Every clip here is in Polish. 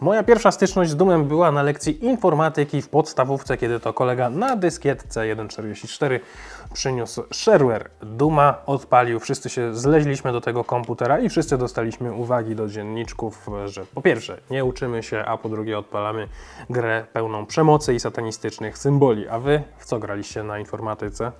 Moja pierwsza styczność z Dumem była na lekcji informatyki w podstawówce, kiedy to kolega na dyskietce 1.44 przyniósł shareware. Duma odpalił, wszyscy się zleźliśmy do tego komputera i wszyscy dostaliśmy uwagi do dzienniczków, że po pierwsze nie uczymy się, a po drugie odpalamy grę pełną przemocy i satanistycznych symboli. A wy w co graliście na informatyce?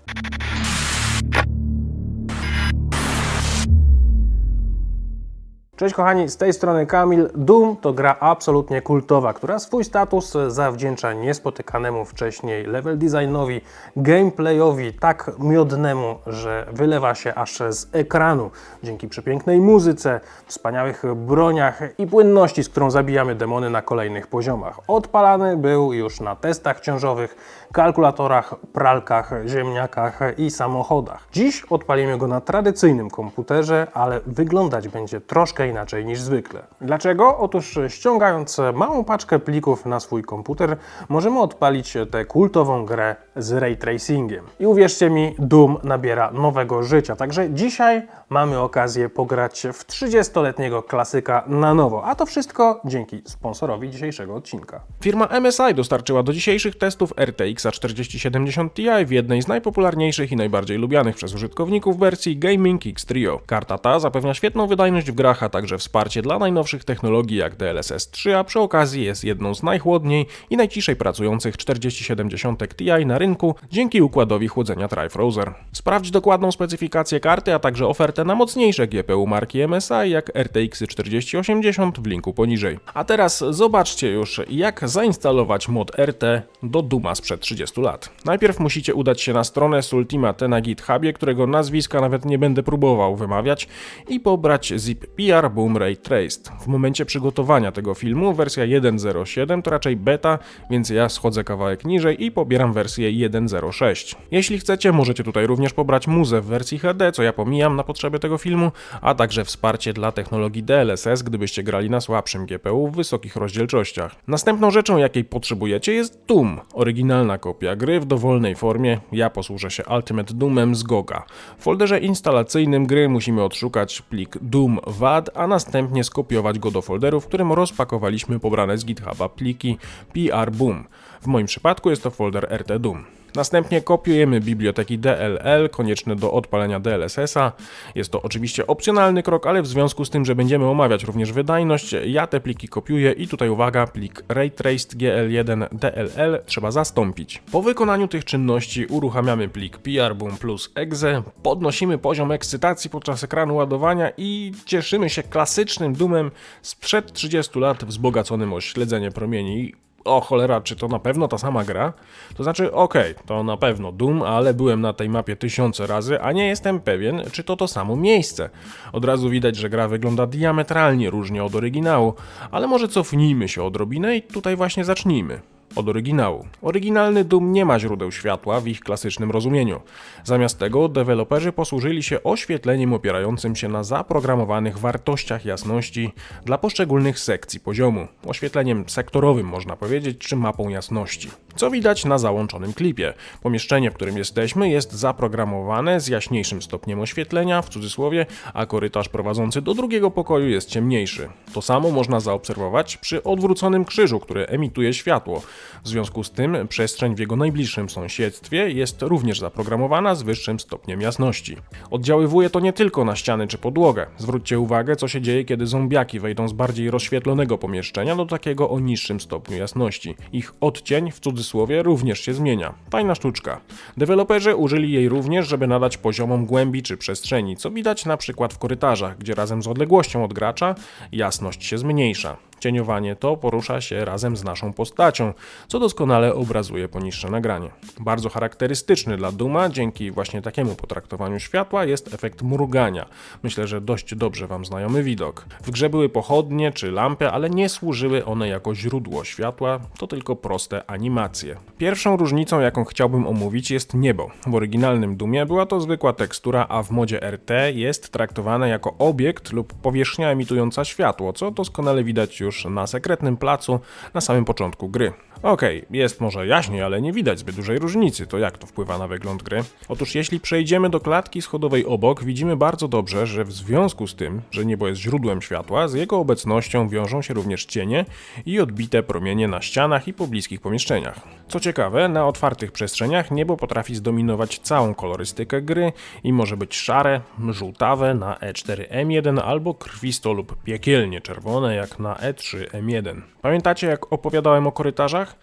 Cześć kochani, z tej strony Kamil. Doom to gra absolutnie kultowa, która swój status zawdzięcza niespotykanemu wcześniej level designowi, gameplayowi tak miodnemu, że wylewa się aż z ekranu dzięki przepięknej muzyce, wspaniałych broniach i płynności, z którą zabijamy demony na kolejnych poziomach. Odpalany był już na testach ciążowych, kalkulatorach, pralkach, ziemniakach i samochodach. Dziś odpalimy go na tradycyjnym komputerze, ale wyglądać będzie troszkę inaczej niż zwykle. Dlaczego? Otóż ściągając małą paczkę plików na swój komputer, możemy odpalić tę kultową grę z ray tracingiem. I uwierzcie mi, Doom nabiera nowego życia. Także dzisiaj mamy okazję pograć w 30-letniego klasyka na nowo. A to wszystko dzięki sponsorowi dzisiejszego odcinka. Firma MSI dostarczyła do dzisiejszych testów RTX 4070 Ti w jednej z najpopularniejszych i najbardziej lubianych przez użytkowników wersji Gaming X Trio. Karta ta zapewnia świetną wydajność w grach, a także wsparcie dla najnowszych technologii jak DLSS 3, a przy okazji jest jedną z najchłodniej i najciszej pracujących 4070 Ti na rynku dzięki układowi chłodzenia Trifrozer. Sprawdź dokładną specyfikację karty, a także ofertę na mocniejsze GPU marki MSI jak RTX 4080 w linku poniżej. A teraz zobaczcie już jak zainstalować mod RT do Duma sprzed 30 lat. Najpierw musicie udać się na stronę Sultimate na GitHubie, którego nazwiska nawet nie będę próbował wymawiać i pobrać zip PR Boom Ray Traced. W momencie przygotowania tego filmu wersja 1.07 to raczej beta, więc ja schodzę kawałek niżej i pobieram wersję 1.06. Jeśli chcecie, możecie tutaj również pobrać muzę w wersji HD, co ja pomijam na potrzeby tego filmu, a także wsparcie dla technologii DLSS, gdybyście grali na słabszym GPU w wysokich rozdzielczościach. Następną rzeczą, jakiej potrzebujecie jest Doom, oryginalna kopia gry w dowolnej formie. Ja posłużę się Ultimate Doomem z GOGA. W folderze instalacyjnym gry musimy odszukać plik Doom WAD, a następnie skopiować go do folderu, w którym rozpakowaliśmy pobrane z GitHuba pliki PR Boom. W moim przypadku jest to folder RT Doom. Następnie kopiujemy biblioteki DLL konieczne do odpalenia DLSS-a. Jest to oczywiście opcjonalny krok, ale w związku z tym, że będziemy omawiać również wydajność, ja te pliki kopiuję i tutaj uwaga, plik raytraced GL1 DLL trzeba zastąpić. Po wykonaniu tych czynności uruchamiamy plik PRBoom plus exe, podnosimy poziom ekscytacji podczas ekranu ładowania i cieszymy się klasycznym dumem sprzed 30 lat wzbogaconym o śledzenie promieni o cholera, czy to na pewno ta sama gra? To znaczy, okej, to na pewno Doom, ale byłem na tej mapie tysiące razy, a nie jestem pewien, czy to to samo miejsce. Od razu widać, że gra wygląda diametralnie różnie od oryginału, ale może cofnijmy się odrobinę i tutaj właśnie zacznijmy od oryginału. Oryginalny Doom nie ma źródeł światła w ich klasycznym rozumieniu. Zamiast tego deweloperzy posłużyli się oświetleniem opierającym się na zaprogramowanych wartościach jasności dla poszczególnych sekcji poziomu. Oświetleniem sektorowym można powiedzieć, czy mapą jasności. Co widać na załączonym klipie. Pomieszczenie, w którym jesteśmy jest zaprogramowane z jaśniejszym stopniem oświetlenia, w cudzysłowie, a korytarz prowadzący do drugiego pokoju jest ciemniejszy. To samo można zaobserwować przy odwróconym krzyżu, który emituje światło. W związku z tym przestrzeń w jego najbliższym sąsiedztwie jest również zaprogramowana z wyższym stopniem jasności. Oddziaływuje to nie tylko na ściany czy podłogę. Zwróćcie uwagę, co się dzieje, kiedy zombiaki wejdą z bardziej rozświetlonego pomieszczenia do takiego o niższym stopniu jasności. Ich odcień, w cudzysłowie, również się zmienia. Fajna sztuczka. Deweloperzy użyli jej również, żeby nadać poziomom głębi czy przestrzeni, co widać na przykład w korytarzach, gdzie razem z odległością od gracza jasność się zmniejsza. Cieniowanie to porusza się razem z naszą postacią, co doskonale obrazuje poniższe nagranie. Bardzo charakterystyczny dla Duma, dzięki właśnie takiemu potraktowaniu światła, jest efekt mrugania. Myślę, że dość dobrze Wam znajomy widok. W grze były pochodnie czy lampy, ale nie służyły one jako źródło światła, to tylko proste animacje. Pierwszą różnicą, jaką chciałbym omówić, jest niebo. W oryginalnym Dumie była to zwykła tekstura, a w modzie RT jest traktowane jako obiekt lub powierzchnia emitująca światło, co doskonale widać już na sekretnym placu na samym początku gry. Okej, jest może jaśniej, ale nie widać zbyt dużej różnicy. To jak to wpływa na wygląd gry? Otóż jeśli przejdziemy do klatki schodowej obok, widzimy bardzo dobrze, że w związku z tym, że niebo jest źródłem światła, z jego obecnością wiążą się również cienie i odbite promienie na ścianach i pobliskich pomieszczeniach. Co ciekawe, na otwartych przestrzeniach niebo potrafi zdominować całą kolorystykę gry i może być szare, żółtawe na E4M1 albo krwisto lub piekielnie czerwone jak na E E3M1. Pamiętacie jak opowiadałem o korytarzach?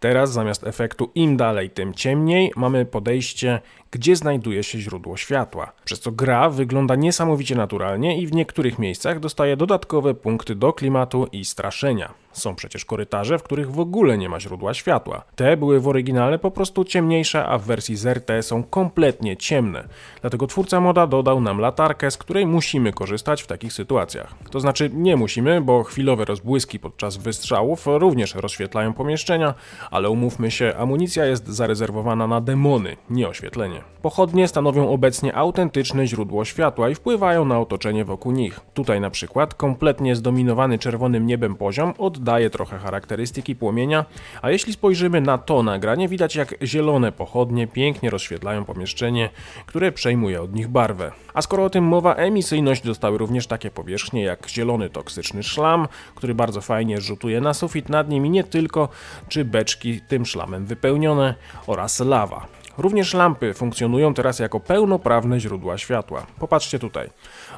Teraz zamiast efektu im dalej, tym ciemniej, mamy podejście, gdzie znajduje się źródło światła. Przez co gra wygląda niesamowicie naturalnie i w niektórych miejscach dostaje dodatkowe punkty do klimatu i straszenia. Są przecież korytarze, w których w ogóle nie ma źródła światła. Te były w oryginale po prostu ciemniejsze, a w wersji z RT są kompletnie ciemne. Dlatego twórca moda dodał nam latarkę, z której musimy korzystać w takich sytuacjach. To znaczy nie musimy, bo chwilowe rozbłyski podczas wystrzałów również rozświetlają pomieszczenia, ale umówmy się, amunicja jest zarezerwowana na demony, nie oświetlenie. Pochodnie stanowią obecnie autentyczne źródło światła i wpływają na otoczenie wokół nich. Tutaj na przykład kompletnie zdominowany czerwonym niebem poziom oddaje trochę charakterystyki płomienia, a jeśli spojrzymy na to nagranie, widać jak zielone pochodnie pięknie rozświetlają pomieszczenie, które przejmuje od nich barwę. A skoro o tym mowa, emisyjność dostały również takie powierzchnie jak zielony toksyczny szlam, który bardzo fajnie rzutuje na sufit nad nim i nie tylko, czy beczki tym szlamem wypełnione oraz lawa. Również lampy funkcjonują teraz jako pełnoprawne źródła światła. Popatrzcie tutaj.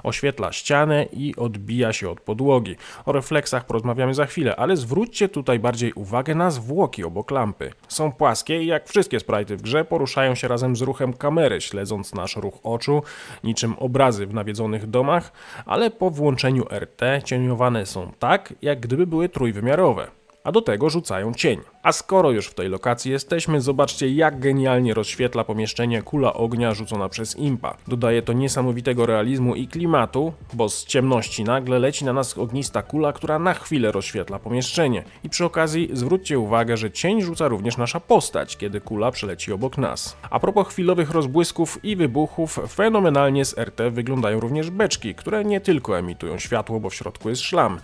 Oświetla ścianę i odbija się od podłogi. O refleksach porozmawiamy za chwilę, ale zwróćcie tutaj bardziej uwagę na zwłoki obok lampy. Są płaskie i jak wszystkie sprite w grze poruszają się razem z ruchem kamery, śledząc nasz ruch oczu, niczym obrazy w nawiedzonych domach, ale po włączeniu RT cieniowane są tak, jak gdyby były trójwymiarowe a do tego rzucają cień. A skoro już w tej lokacji jesteśmy, zobaczcie jak genialnie rozświetla pomieszczenie kula ognia rzucona przez impa. Dodaje to niesamowitego realizmu i klimatu, bo z ciemności nagle leci na nas ognista kula, która na chwilę rozświetla pomieszczenie. I przy okazji zwróćcie uwagę, że cień rzuca również nasza postać, kiedy kula przeleci obok nas. A propos chwilowych rozbłysków i wybuchów, fenomenalnie z RT wyglądają również beczki, które nie tylko emitują światło, bo w środku jest szlam.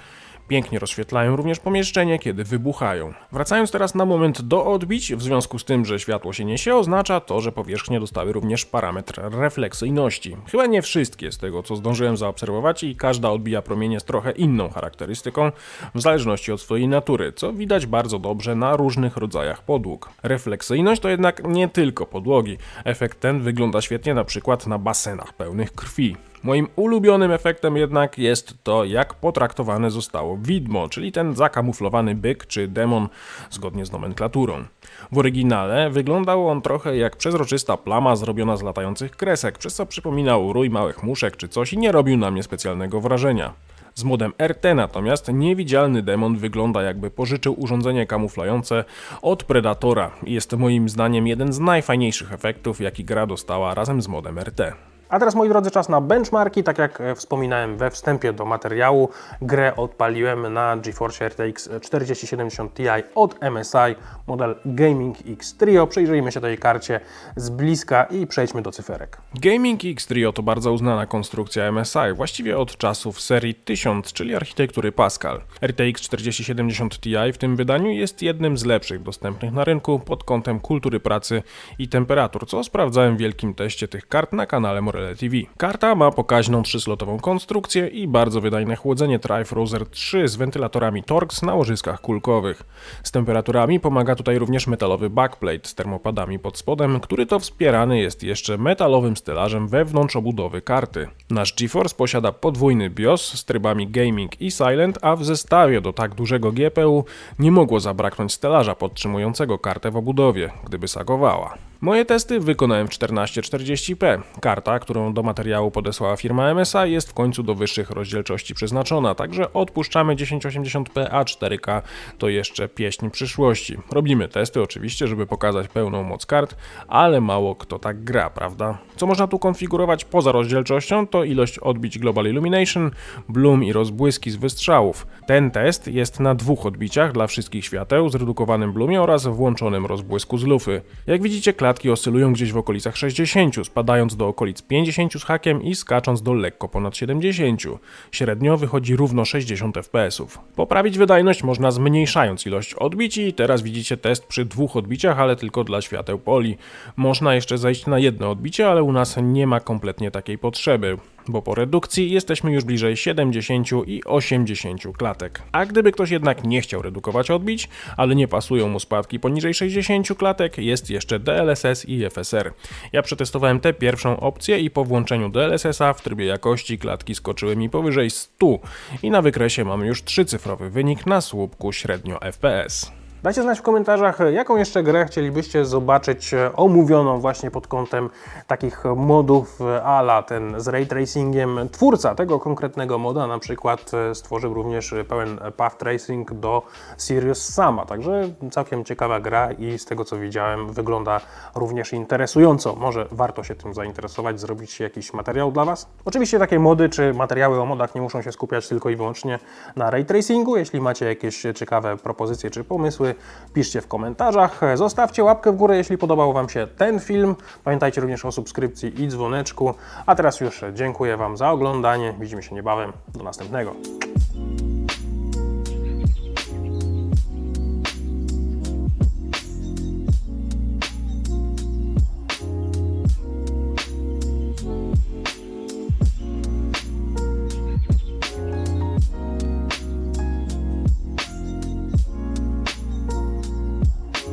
Pięknie rozświetlają również pomieszczenie, kiedy wybuchają. Wracając teraz na moment do odbić, w związku z tym, że światło się niesie, oznacza to, że powierzchnie dostały również parametr refleksyjności. Chyba nie wszystkie z tego, co zdążyłem zaobserwować i każda odbija promienie z trochę inną charakterystyką, w zależności od swojej natury, co widać bardzo dobrze na różnych rodzajach podłóg. Refleksyjność to jednak nie tylko podłogi. Efekt ten wygląda świetnie na przykład na basenach pełnych krwi. Moim ulubionym efektem jednak jest to, jak potraktowane zostało widmo, czyli ten zakamuflowany byk czy demon zgodnie z nomenklaturą. W oryginale wyglądał on trochę jak przezroczysta plama zrobiona z latających kresek, przez co przypominał rój małych muszek czy coś i nie robił na mnie specjalnego wrażenia. Z modem RT natomiast niewidzialny demon wygląda jakby pożyczył urządzenie kamuflujące od Predatora i jest moim zdaniem jeden z najfajniejszych efektów jaki gra dostała razem z modem RT. A teraz, moi drodzy, czas na benchmarki. Tak jak e, wspominałem we wstępie do materiału, grę odpaliłem na GeForce RTX 4070 Ti od MSI, model Gaming X Trio. Przyjrzyjmy się tej karcie z bliska i przejdźmy do cyferek. Gaming X Trio to bardzo uznana konstrukcja MSI, właściwie od czasów serii 1000, czyli architektury Pascal. RTX 4070 Ti w tym wydaniu jest jednym z lepszych dostępnych na rynku pod kątem kultury pracy i temperatur, co sprawdzałem w wielkim teście tych kart na kanale TV. Karta ma pokaźną trzyslotową konstrukcję i bardzo wydajne chłodzenie Trifrozer 3 z wentylatorami Torx na łożyskach kulkowych. Z temperaturami pomaga tutaj również metalowy backplate z termopadami pod spodem, który to wspierany jest jeszcze metalowym stelażem wewnątrz obudowy karty. Nasz GeForce posiada podwójny BIOS z trybami Gaming i Silent, a w zestawie do tak dużego GPU nie mogło zabraknąć stelaża podtrzymującego kartę w obudowie, gdyby sagowała. Moje testy wykonałem w 1440p. Karta, którą do materiału podesłała firma MSI jest w końcu do wyższych rozdzielczości przeznaczona, także odpuszczamy 1080p, a 4K to jeszcze pieśń przyszłości. Robimy testy oczywiście, żeby pokazać pełną moc kart, ale mało kto tak gra, prawda? Co można tu konfigurować poza rozdzielczością to ilość odbić Global Illumination, bloom i rozbłyski z wystrzałów. Ten test jest na dwóch odbiciach dla wszystkich świateł, zredukowanym bloomie oraz włączonym rozbłysku z lufy. Jak widzicie, klatki oscylują gdzieś w okolicach 60, spadając do okolic 50 z hakiem i skacząc do lekko ponad 70. Średnio wychodzi równo 60 fps. Poprawić wydajność można zmniejszając ilość odbić i teraz widzicie test przy dwóch odbiciach, ale tylko dla świateł poli. Można jeszcze zejść na jedno odbicie, ale u nas nie ma kompletnie takiej potrzeby bo po redukcji jesteśmy już bliżej 70 i 80 klatek. A gdyby ktoś jednak nie chciał redukować odbić, ale nie pasują mu spadki poniżej 60 klatek, jest jeszcze DLSS i FSR. Ja przetestowałem tę pierwszą opcję i po włączeniu DLSS-a w trybie jakości klatki skoczyły mi powyżej 100 i na wykresie mamy już trzycyfrowy wynik na słupku średnio FPS. Dajcie znać w komentarzach, jaką jeszcze grę chcielibyście zobaczyć e, omówioną właśnie pod kątem takich modów e, ala ten z ray tracingiem. Twórca tego konkretnego moda na przykład e, stworzył również pełen path tracing do Sirius Sama, także całkiem ciekawa gra i z tego co widziałem wygląda również interesująco. Może warto się tym zainteresować, zrobić jakiś materiał dla Was. Oczywiście takie mody czy materiały o modach nie muszą się skupiać tylko i wyłącznie na ray tracingu. Jeśli macie jakieś ciekawe propozycje czy pomysły, piszcie w komentarzach. Zostawcie łapkę w górę, jeśli podobał Wam się ten film. Pamiętajcie również o subskrypcji i dzwoneczku. A teraz już dziękuję Wam za oglądanie. Widzimy się niebawem. Do następnego.